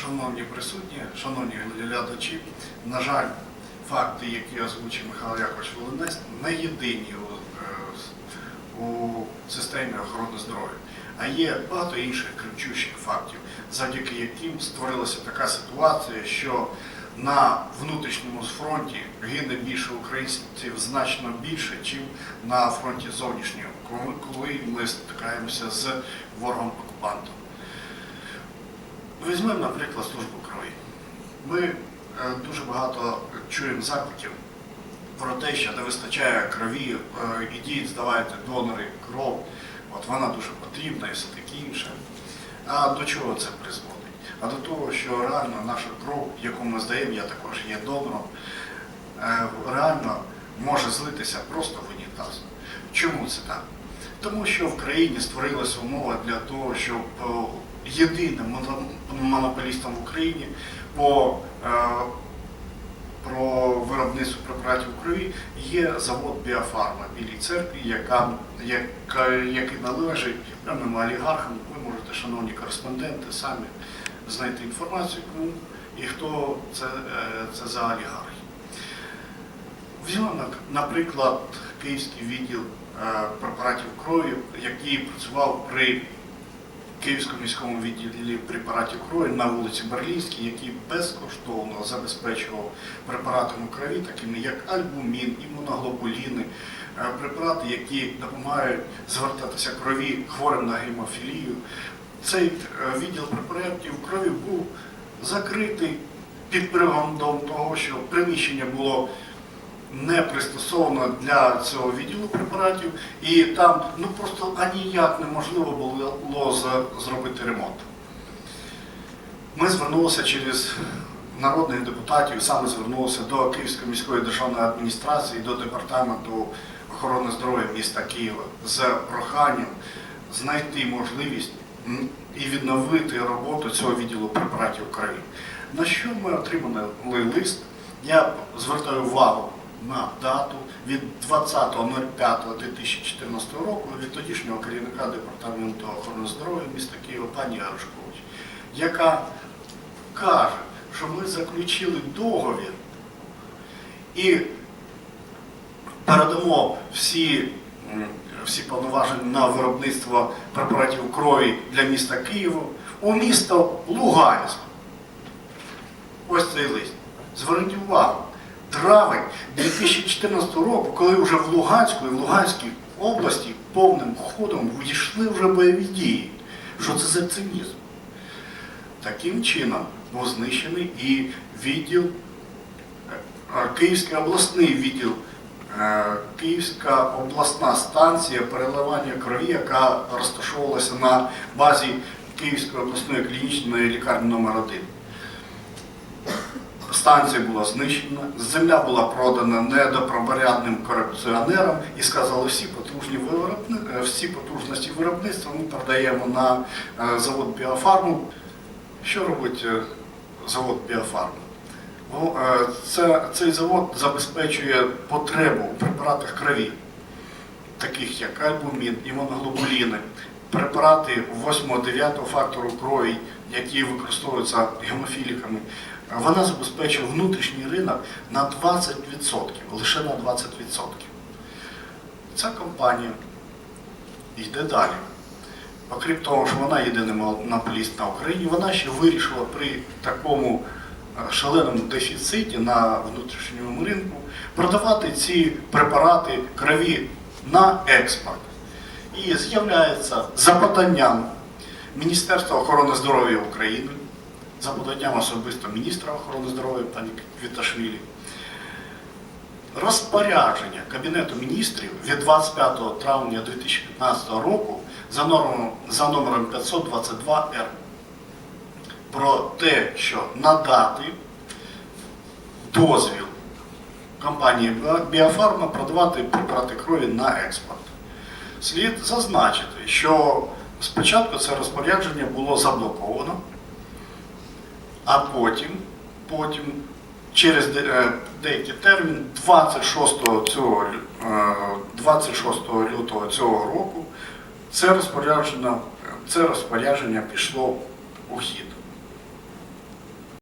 Шановні присутні, шановні глядачі, на жаль, факти, які озвучив Михайло Якович Волинець, не єдині у, е, у системі охорони здоров'я, а є багато інших кричущих фактів, завдяки яким створилася така ситуація, що на внутрішньому фронті гине більше українців значно більше, ніж на фронті зовнішньому, коли- ми стикаємося з ворогом-окупантом. Візьмемо, наприклад, службу крові. Ми е, дуже багато чуємо закликів про те, що не вистачає крові, е, ідіть, здавайте донори кров, от вона дуже потрібна і все таке інше. А до чого це призводить? А до того, що реально наша кров, яку ми здаємо, я також є донором, е, реально може злитися просто в унітаз. Чому це так? Тому що в країні створилася умова для того, щоб е, єдиним моно- монополістом в Україні по е, про виробництво препаратів крові є завод Біофарма Білій церкві, яка, яка, який належить певним олігархам. Ви можете, шановні кореспонденти, самі знайти інформацію, кому і хто це, е, це за олігархи. Візьмемо, наприклад, Київський відділ е, препаратів крові, який працював при Київському міському відділі препаратів крові на вулиці Берлінській, який безкоштовно забезпечував препаратами крові, такими як альбумін, імуноглобуліни, е, препарати, які допомагають звертатися крові хворим на гемофілію. Цей е, відділ препаратів крові був закритий під приводом того, що приміщення було не пристосовано для цього відділу препаратів, і там ну просто аніяк неможливо було зробити ремонт. Ми звернулися через народних депутатів, саме звернулися до Київської міської державної адміністрації, до департаменту охорони здоров'я міста Києва з проханням знайти можливість і відновити роботу цього відділу препаратів крові. На що ми отримали лист? Я звертаю увагу на дату від 20.05.2014 року від тодішнього керівника департаменту охорони здоров'я міста Києва пані Аришкович, яка каже, що ми заключили договір і передамо всі, всі повноваження на виробництво препаратів крові для міста Києва у місто Луганськ. Ось цей лист. Зверніть увагу, травень 2014 року, коли вже в Луганську і в Луганській області повним ходом війшли вже бойові дії. Що це за цинізм? Таким чином був знищений і відділ, е, Київський обласний відділ, е, Київська обласна станція переливання крові, яка розташовувалася на базі Київської обласної клінічної лікарні номер 1 Станція була знищена, земля була продана недопроборядним корупціонерам і сказали, всі потужні виробни- е, всі потужності виробництва ми передаємо на е, завод Біофарму. Що робить е, завод Біофарм? Е, Це, цей завод забезпечує потребу у препаратах крові, таких як альбумін, імуноглобуліни, препарати 8-9 фактору крові, які використовуються гемофіліками. Вона забезпечує внутрішній ринок на 20%, лише на 20%. Ця компанія йде далі. Окрім того, що вона єдиний монополіст на Україні, вона ще вирішила при такому е, шаленому дефіциті на внутрішньому ринку продавати ці препарати крові на експорт. І з'являється за поданням Міністерства охорони здоров'я України, за поданням особисто міністра охорони здоров'я пані Квіташвілі, розпорядження Кабінету міністрів від 25 травня 2015 року за номером, за номером 522 Р про те, що надати дозвіл компанії Біофарма продавати препарати крові на експорт. Слід зазначити, що спочатку це розпорядження було заблоковано, а потім, потім через е, деякий термін, 26 цього, е, 26 лютого цього року, це розпорядження, це розпорядження пішло у хід.